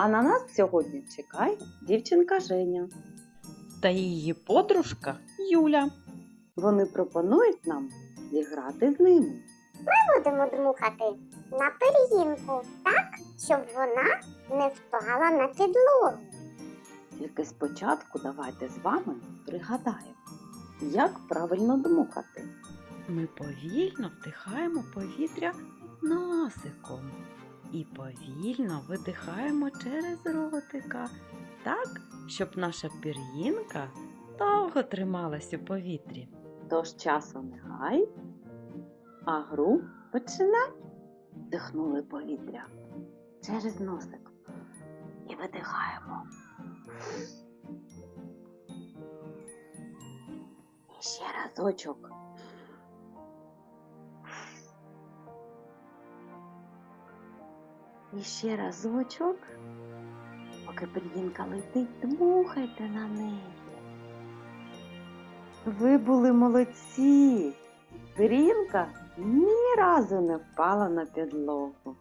А на нас сьогодні чекає дівчинка Женя. та її подружка Юля. Вони пропонують нам зіграти з ними. Будемо дмухати на пир'їнку так, щоб вона не впала на підлогу. Тільки спочатку давайте з вами пригадаємо, як правильно дмухати. Ми повільно вдихаємо повітря носиком і повільно видихаємо через ротика, так, щоб наша пір'їнка довго трималась у повітрі. Тож часу не гай, а гру починай. Вдихнули повітря через носик і видихаємо. І ще разочок. І ще разочок. Поки пір'їнка летить, дмухайте на неї. Ви були молодці. Пір'їнка ні разу не впала на підлогу.